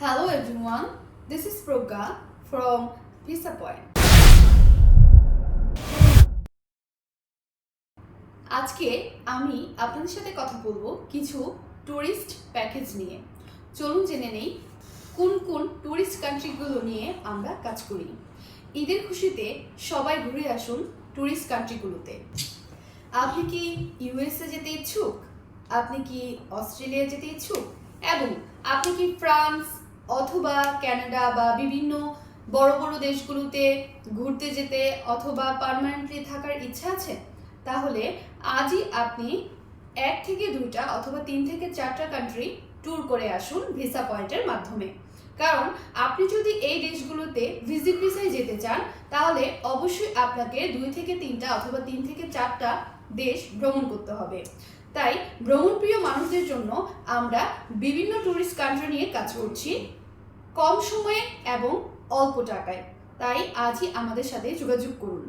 Hello everyone, this is Progga from Visa Point. আজকে আমি আপনাদের সাথে কথা বলব কিছু টুরিস্ট প্যাকেজ নিয়ে। চলুন জেনে নেই কোন কোন টুরিস্ট কান্ট্রিগুলো নিয়ে আমরা কাজ করি। ঈদের খুশিতে সবাই ঘুরে আসুন টুরিস্ট কান্ট্রিগুলোতে আপনি কি ইউএসএ যেতে ইচ্ছুক? আপনি কি অস্ট্রেলিয়া যেতে ইচ্ছুক? এবং আপনি কি ফ্রান্স অথবা কানাডা বা বিভিন্ন বড় বড় দেশগুলোতে ঘুরতে যেতে অথবা পার্মানেন্টলি থাকার ইচ্ছা আছে? তাহলে আজই আপনি এক থেকে দুইটা অথবা তিন থেকে চারটা কান্ট্রি ট্যুর করে আসুন ভিসা পয়েন্টের মাধ্যমে। কারণ আপনি যদি এই দেশগুলোতে ভিজিট ভিসায় যেতে চান, তাহলে অবশ্যই আপনাকে দুই থেকে তিনটা অথবা তিন থেকে চারটা দেশ ভ্রমণ করতে হবে। তাই ভ্রমণপ্রিয় মানুষদের জন্য আমরা বিভিন্ন ট্যুরিস্ট কান্ট্রি নিয়ে কাজ করছি কম সময়ে এবং অল্প টাকায়। তাই আজই আমাদের সাথে যোগাযোগ করুন।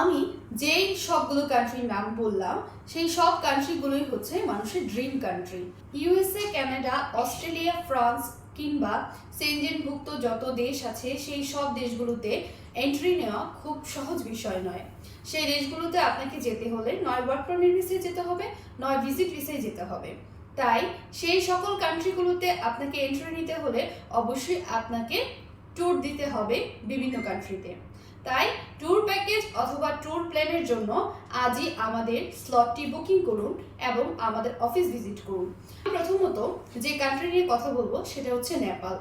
আমি যেই সবগুলো কান্ট্রির নাম বললাম, সেই সব কান্ট্রিগুলোই হচ্ছে মানুষের dream country USA Canada Australia France কিংবা সেনজেনভুক্ত যত দেশ আছে, সেই সব দেশগুলোতে এন্ট্রি নেওয়া খুব সহজ বিষয় নয়। সেই দেশগুলোতে আপনাকে যেতে হলে নয় ওয়ার্ক পারমিট ভিসায় যেতে হবে, নয় ভিজিট ভিসায় যেতে হবে। তাই সেই সকল কান্ট্রিগুলোতে আপনাকে এন্ট্রি নিতে হলে অবশ্যই আপনাকে ট্যুর দিতে হবে বিভিন্ন কান্ট্রিতে তাই ট্যুর প্যাকেজ অথবা ট্যুর প্ল্যানের জন্য আজই আমাদের স্লটটি বুকিং করুন এবং আমাদের অফিস ভিজিট করুন। প্রথমত যে কান্ট্রি নিয়ে কথা বলব সেটা হচ্ছে নেপাল।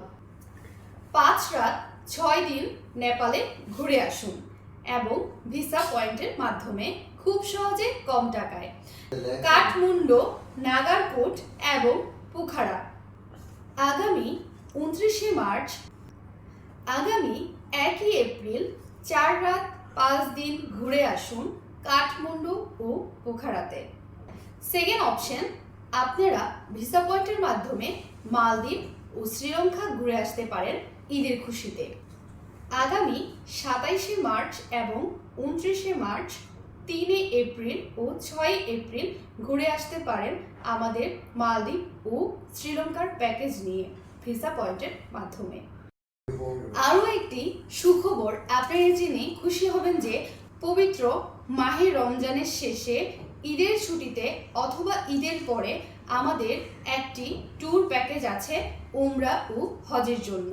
পাঁচ রাত ছয় দিন নেপালে ঘুরে আসুন এবং ভিসা পয়েন্টের মাধ্যমে খুব সহজে কম টাকায় কাঠমুন্ডু, নাগারকোট এবং পুখারা। আগামী উনত্রিশে মার্চ, আগামী একই এপ্রিল চার রাত পাঁচ দিন ঘুরে আসুন কাঠমান্ডু ও পোখারাতে। সেকেন্ড অপশন আপনারা ভিসা পয়েন্টের মাধ্যমে মালদ্বীপ ও শ্রীলঙ্কা ঘুরে আসতে পারেন ঈদের খুশিতে। আগামী সাতাইশে মার্চ এবং উনত্রিশে মার্চ, তিনে এপ্রিল ও ছয় এপ্রিল ঘুরে আসতে পারেন আমাদের মালদ্বীপ ও শ্রীলঙ্কার প্যাকেজ নিয়ে ভিসা পয়েন্টের মাধ্যমে। আরও একটি সুখবর আপনারা জেনে খুশি হবেন যে পবিত্র মাহে রমজানের শেষে ঈদের ছুটিতে অথবা ঈদের পরে আমাদের একটি ট্যুর প্যাকেজ আছে উমরা ও হজের জন্য।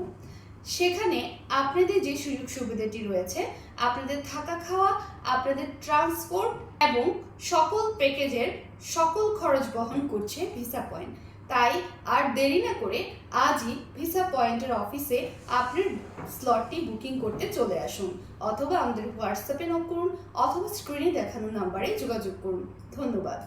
সেখানে আপনাদের যে সুযোগ সুবিধাটি রয়েছে, আপনাদের থাকা খাওয়া, আপনাদের ট্রান্সপোর্ট এবং সকল প্যাকেজের সকল খরচ বহন করছে ভিসা পয়েন্ট। তাই আর দেরি না করে আজই ভিসা পয়েন্টের অফিসে আপনার স্লটটি বুকিং করতে চলে আসুন অথবা আমাদের হোয়াটসঅ্যাপে নক করুন অথবা স্ক্রিনে দেখানো নাম্বারে যোগাযোগ করুন। ধন্যবাদ।